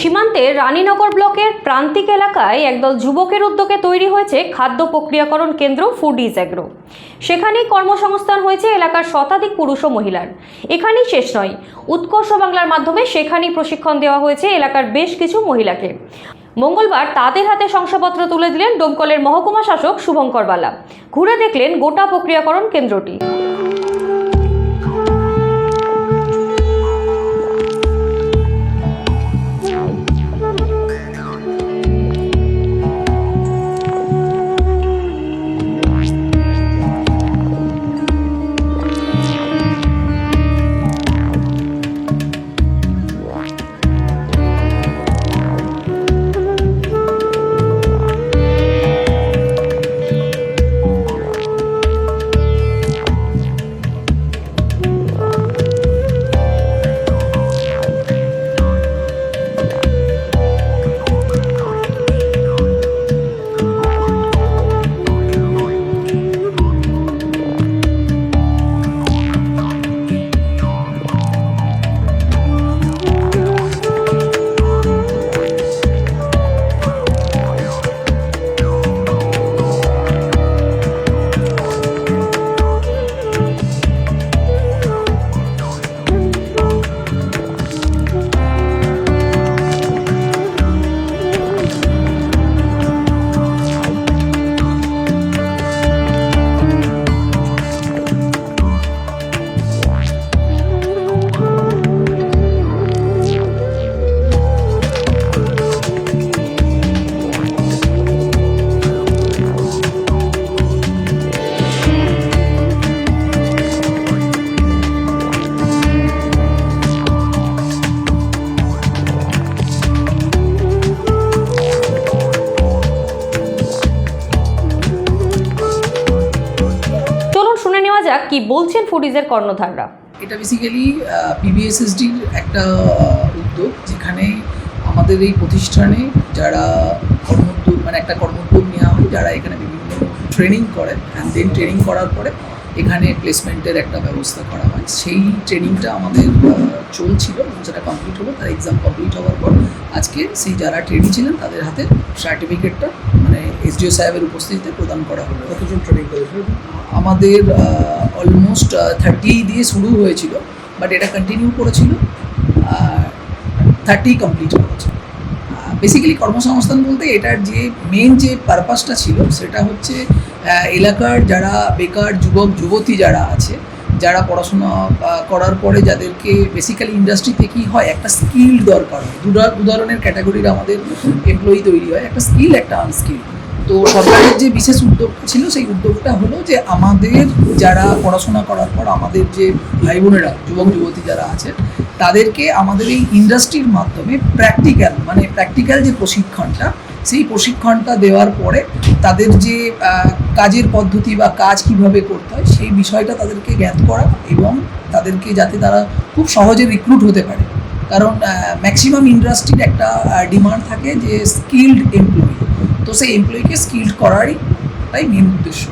সীমান্তে রানীনগর ব্লকের প্রান্তিক এলাকায় একদল যুবকের উদ্যোগে তৈরি হয়েছে খাদ্য প্রক্রিয়াকরণ কেন্দ্র ফুডিজ অ্যাগ্রো। সেখানেই কর্মসংস্থান হয়েছে এলাকার শতাধিক পুরুষ ও মহিলার। এখানেই শেষ নয়, উৎকর্ষ বাংলার মাধ্যমে সেখানেই প্রশিক্ষণ দেওয়া হয়েছে এলাকার বেশ কিছু মহিলাকে। মঙ্গলবার তাদের হাতে শংসাপত্র তুলে দিলেন ডোমকলের মহকুমা শাসক শুভঙ্কর বালা। ঘুরে দেখলেন গোটা প্রক্রিয়াকরণ কেন্দ্রটি। যাক, কি বলছেন ফুডিজের কর্ণধাররা? এটা বেসিক্যালি পিবিএসএসডির একটা উদ্যোগ যেখানে আমাদের এই প্রতিষ্ঠানে যারা কর্মোদ্যোগ মানে একটা কর্মোদ্যোগ নেওয়া হয়, যারা এখানে বিভিন্ন ট্রেনিং করে অ্যান্ড দেন ট্রেনিং করার পরে এখানে প্লেসমেন্টের একটা ব্যবস্থা করা হয়। সেই ট্রেনিংটা আমাদের চলছিল সেটা কমপ্লিট হলো। তার এক্সাম কমপ্লিট হওয়ার পর আজকে সেই যারা ট্রেনিং ছিলেন, তাদের হাতে সার্টিফিকেটটা মানে এসডিও সাহেবের উপস্থিতিতে প্রদান করা হলো। কতজন ট্রেনিং করেছিল? আমাদের অলমোস্ট থার্টি দিয়ে শুরু হয়েছিল বাট এটা কন্টিনিউ করেছিল থার্টি কমপ্লিট করেছিল বেসিক্যালি কর্মসংস্থান বলতে এটার যে মেন যে পারপাসটা ছিল সেটা হচ্ছে এলাকার যারা বেকার যুবক যুবতী যারা আছে যারা পড়াশোনা করার পরে যাদেরকে বেসিক্যালি ইন্ডাস্ট্রিতে কী হয়, একটা স্কিল দরকার হয়। দু ধরনের ক্যাটাগরির আমাদের এমপ্লয়ি তৈরি হয়, একটা স্কিল একটা আনস্কিল তো সরকারের যে বিশেষ উদ্যোগটা ছিল, সেই উদ্যোগটা হলো যে আমাদের যারা পড়াশোনা করার পর আমাদের যে ভাই বোনেরা, যুবক, যুবতী যারা আছেন তাদেরকে আমাদের এই ইন্ডাস্ট্রির মাধ্যমে প্র্যাকটিক্যাল মানে প্র্যাকটিক্যাল যে প্রশিক্ষণটা, সেই প্রশিক্ষণটা দেওয়ার পরে তাদের যে কাজের পদ্ধতি বা কাজ কীভাবে করতে হয়, সেই বিষয়টা তাদেরকে জ্ঞাত করা এবং তাদেরকে যাতে তারা খুব সহজে রিক্রুট হতে পারে। কারণ ম্যাক্সিমাম ইন্ডাস্ট্রির একটা ডিমান্ড থাকে যে স্কিল্ড এমপ্লয়ি তো সেই এমপ্লয়িকে স্কিল্ড করারই তাই মেন উদ্দেশ্য।